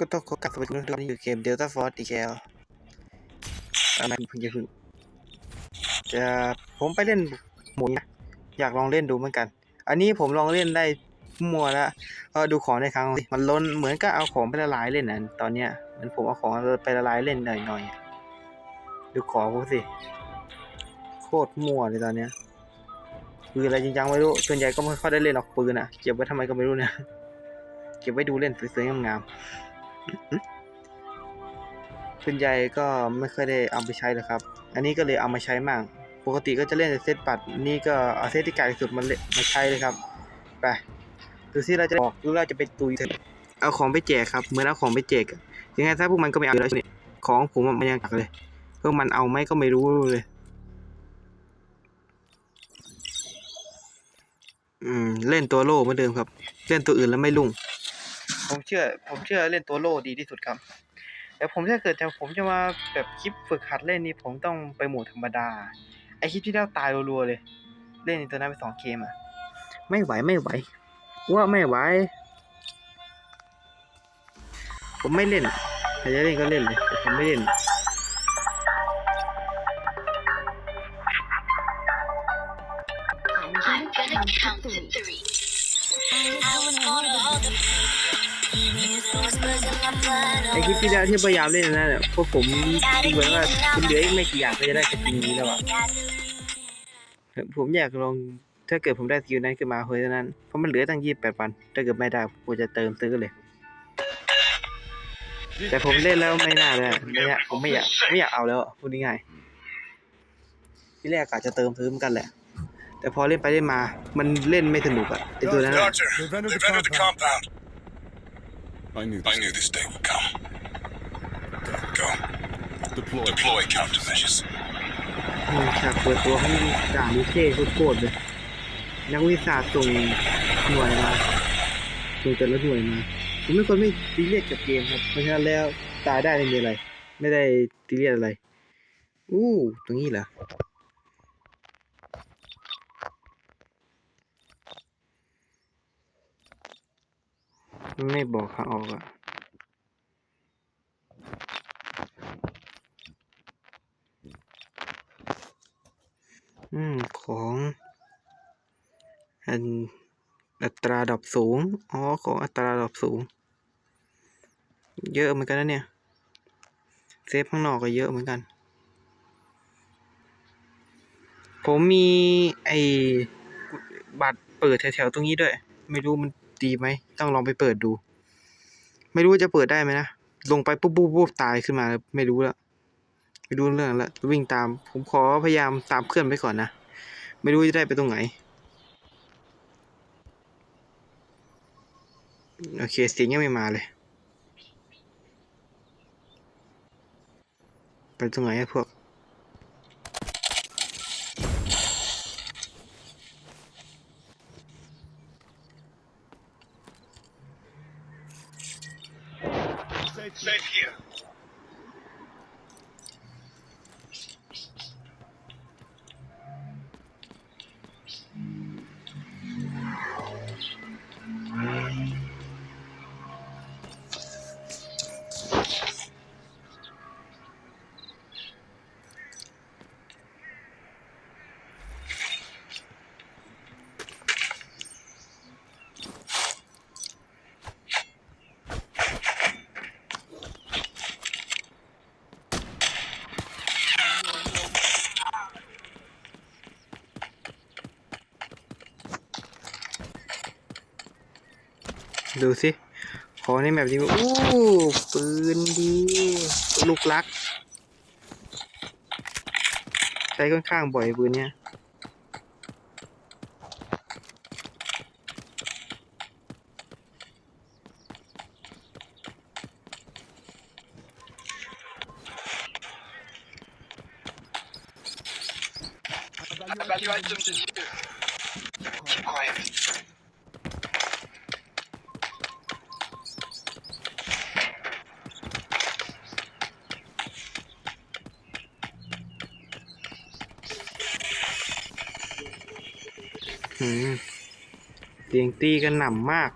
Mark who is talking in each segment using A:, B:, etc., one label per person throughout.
A: ก็ต้องขอกลับสวัสดีทุกท่านที่อยู่เกม Delta Force DKL อะไรเพิ่งจะพิ่งจะผมไปเล่นหมุนนะอยากลองเล่นดูเหมือนกัน อันนี้ผมลองเล่นได้มัวแล้วก็ดูของในครั้งมันล้นเหมือนก็เอาของไปละลายเล่นน่ะตอนเนี้ยมือนผมเอาของไปละลายเล่นหน่อยๆอะดูของผมสิโคตรมั่วเลยตอนเนี้ยปืนอะไรจริงจังไม่รู้ส่วนใหญ่ก็ไม่ค่อยได้เล่นหรอกปืนอะเก็บไว้ทำไมก็ไม่รู้เนี่ยเก็บไว้ดูเล่นสวยๆงามๆ ส่วนใหญ่ก็ไม่ค่อยได้เอาไปใช้เลยครับ อันนี้ก็เลยเอามาใช้มั่ง ปกติก็จะเล่นแต่เซตปัด นี่ก็เอาเซตที่ไกลที่สุดมาเล่นมาใช้เลยครับ ไปดูซิเราจะออกหรือเราจะไปตุยเอะเอาของไปแจกครับ เหมือนเอาของไปแจก ยังไงถ้าพวกมันก็ไม่เอาอยู่แล้วใช่ของผมมันยังกักเลย พวกมันเอาไหมก็ไม่รู้เลย อืม เล่นตัวโล่เหมือนเดิมครับ เล่นตัวอื่นแล้วไม่ลุ่ง ผมเชื่อ ผมเชื่อเล่นตัวโล่ดีที่สุดครับ แต่ผมถ้าเกิดจะผมจะมาแบบคลิปฝึกหัดเล่นนี่ผมต้องไปโหมดธรรมดา ไอคลิปที่แล้วตายรัวๆเลย เล่นในตัวนั้นไปสองเกมอะ ไม่ไหวไม่ไหว ว่าไม่ไหว ผมไม่เล่นใครจะเล่นก็เล่นเลยแต่ผมไม่เล่น คลิปที่แล้วที่พยายามเล่นนั่นแหละพวกผมเหมือนว่าคุณเหลืออีกไม่กี่อย่างก็จะได้สกินนี้แล้วอะผมอยากลองถ้าเกิดผมได้สกิลนั้นขึ้นมาเพราะฉะนั้นเพราะมันเหลือตั้งยี่สิบแปดวัน ถ้าเกิดไม่ได้ผมจะเติมซื้อเลย แต่ผมเล่นแล้วไม่น่าเลยไม่อยากผมไม่อยากไม่อยากเอาแล้วพูดง่ายๆที่แรกกะจจะเติมซื้อเหมือนกันแหละ แต่พอเล่นไปเล่นมา มันเล่นไม่สนุกอะไอตัวนั้นอะ
B: I knew
C: this day would come.
B: Deploy.
C: Deploy countermeasures.
A: อืมฉากเปิดตัวให้ด่าลิเช่โคตรๆเลยนักวิทยาส่งหน่วยมาส่งแต่ละหน่วยมาผมไม่คนไม่ตีเรียสกับเกมครับ เพราะฉะนั้นแล้วตายได้ไม่มีอะไร ไม่ได้ตีเรียสอะไร อู้ตรงนี้เหรอไม่บอกทางออกอะ อืม ของ อันอัตราดอกสูง อ๋อ ของอัตราดอกสูง เยอะเหมือนกันนะเนี่ย เซฟข้างนอกก็เยอะเหมือนกัน ผมมีไอบัตรเปิดแถวๆตรงนี้ด้วย ไม่รู้มันดีไหม ต้องลองไปเปิดดู ไม่รู้จะเปิดได้ไหมนะ ลงไปปุ๊บปุ๊บปุ๊บตายขึ้นมา ไม่รู้แล้ว ไม่รู้เรื่องแล้ววิ่งตาม ผมขอพยายามตามเพื่อนไปก่อนนะ ไม่รู้จะได้ไปตรงไหน โอเคเสียงยังไม่มาเลย ไปตรงไหนอะพวก ดูสิ ของในแบบนี้อู้ปืนดี ลูกลัก ใช้ค่อนข้างบ่อยปืนเนี้ย เตียงตีกันหน่ำมาก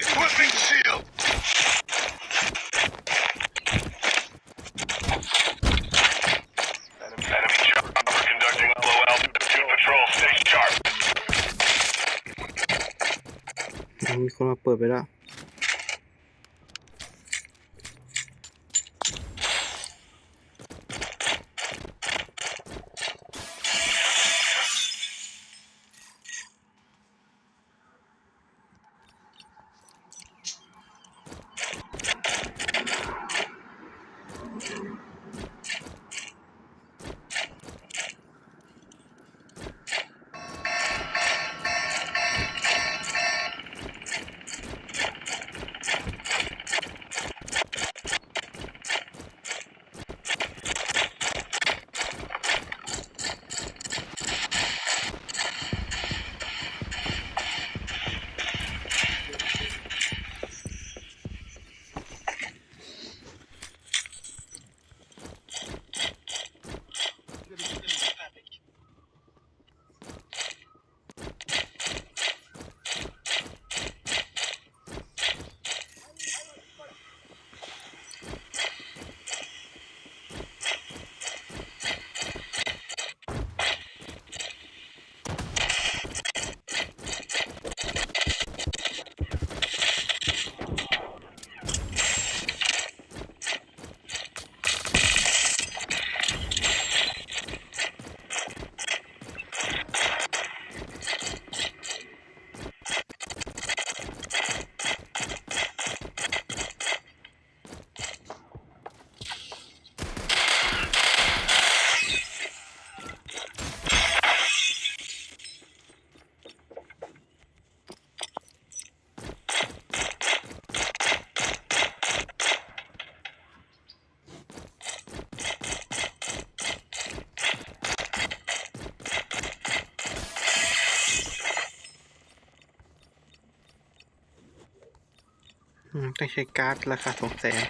A: Equipping shield. Enemy, enemy patrol. Stay sharp. มีคนมาเปิดไปแล้ว ต้องใช้การ์ดราคาสองแสน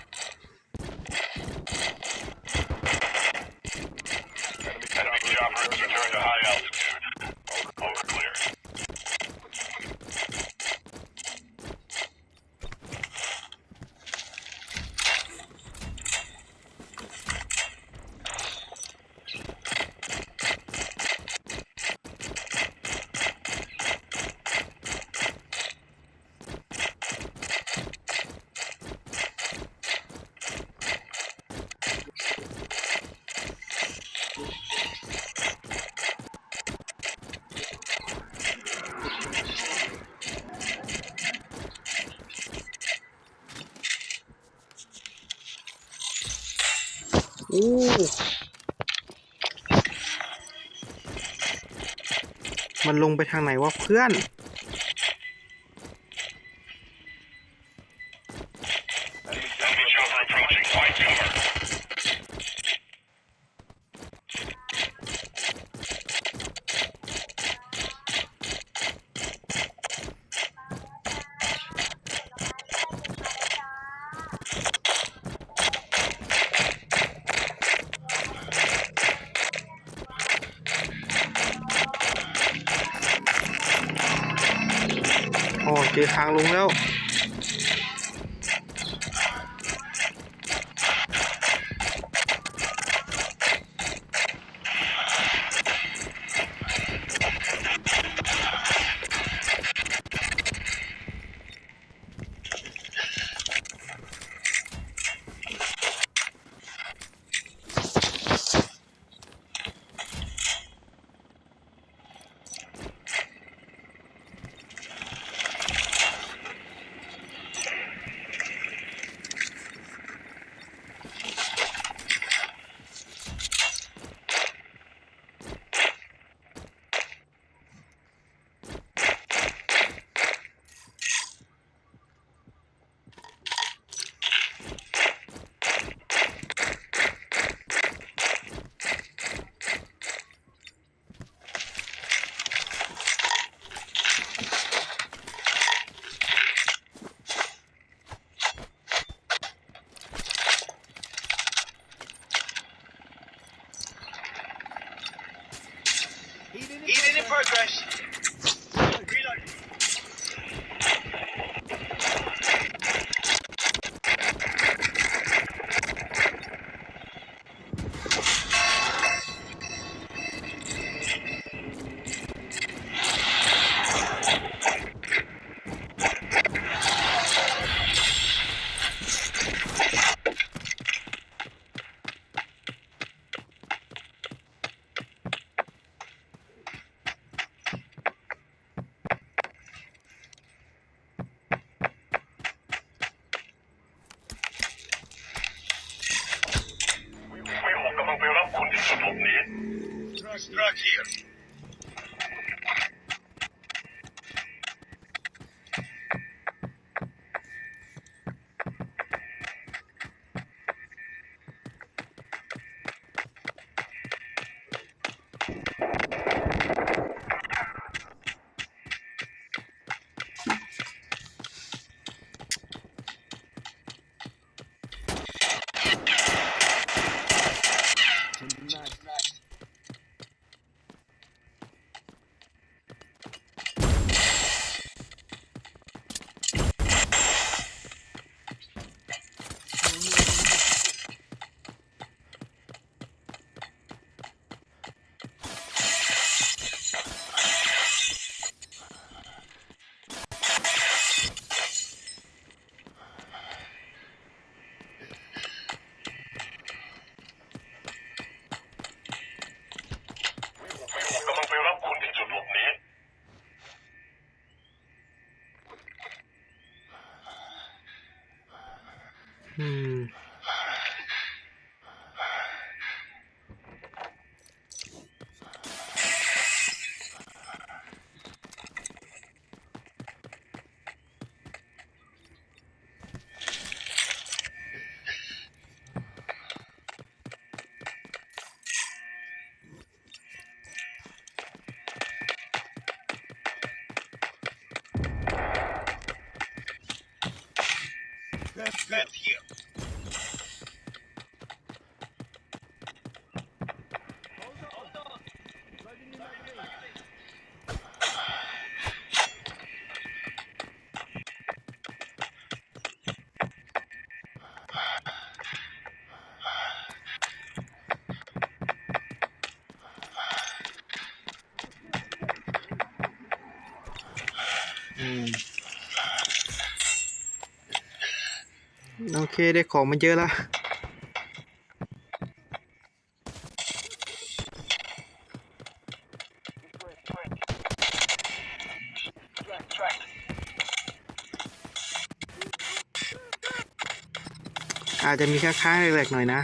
A: อู้มันลงไปทางไหนวะเพื่อน เจอทางลงแล้ว โอเคได้ของมาเยอะละอาจจะมีค้างๆเล็กๆหน่อยนะ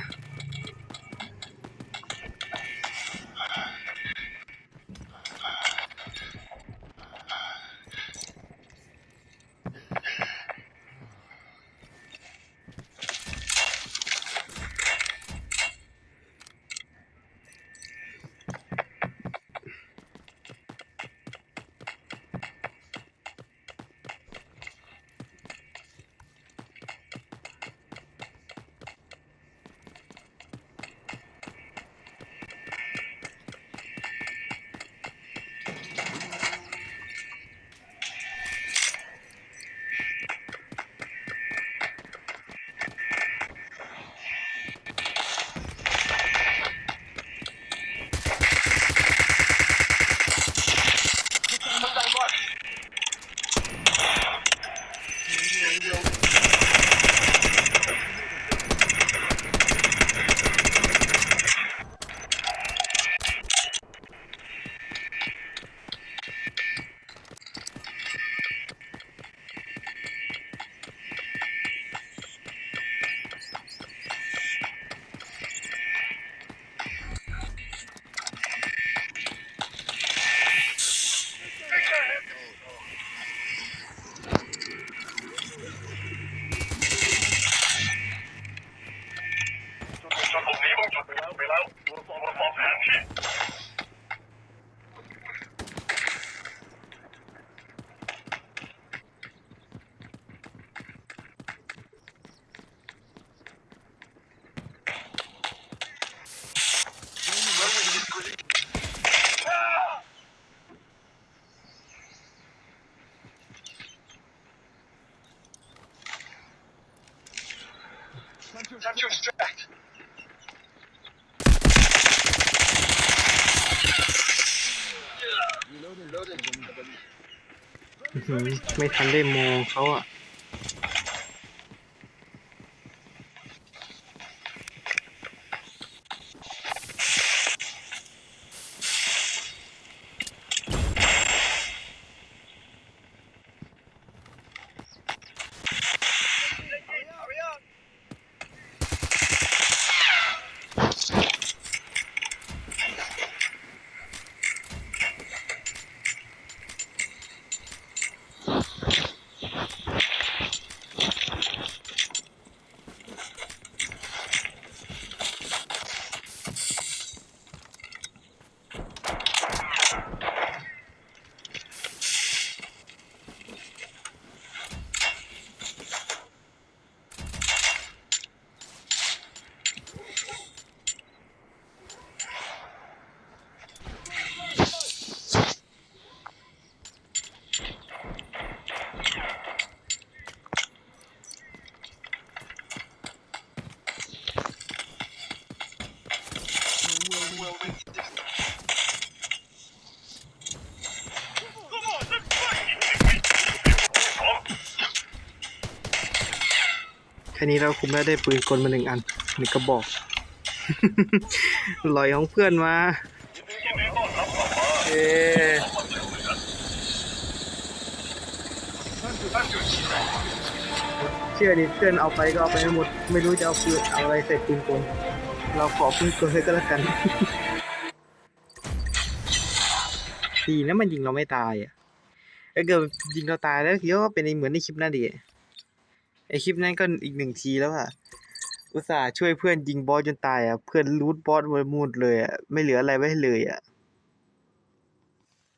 C: Time to extract.
A: อื้อหือไม่ทันได้มองเขาอะ นี้เราคุมแล้วได้ปืนกลมาหนึ่งอันหนึ่งกระบอกลอยของเพื่อนมาเอเชื่อดิเพื่อนเอาไปก็เอาไปหมด ไม่รู้จะเอาปืนเอาอะไรใส่ปืนกลเราขอปืนกลให้ก็แล้วกันดีนะมันยิงเราไม่ตายอะถ้าเกิดยิงเราตายแล้วคิดว่าเป็นเหมือนในคลิปนั่นดิ ไอคลิปนั้นก็อีกหนึ่งทีแล้วอะอุตส่าห์ช่วยเพื่อนยิงบอสจนตายอะเพื่อนรูทบอสไว้หมดเลยอะไม่เหลืออะไรไว้เลยอะ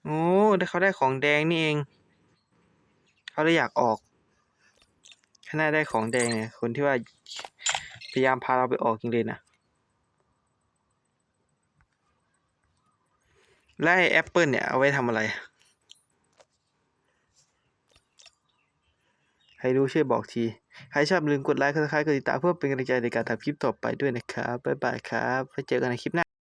A: โอ้ได้เขาได้ของแดงนี่เอง เขาเลยอยากออกข้าได้ของแดงเนี่ยคนที่ว่าพยายามพาเราไปออกจริงเลยนะและไอแอปเปิลเนี่ยเอาไว้ทำอะไร ใครรู้ช่วยบอกที ใครชอบลืมกดไลค์กดซับสไครต์กดติดตามเพื่อเป็นกำลังใจในการทำคลิปต่อไปด้วยนะครับ บ๊ายบายครับไว้เจอกันในคลิปหน้า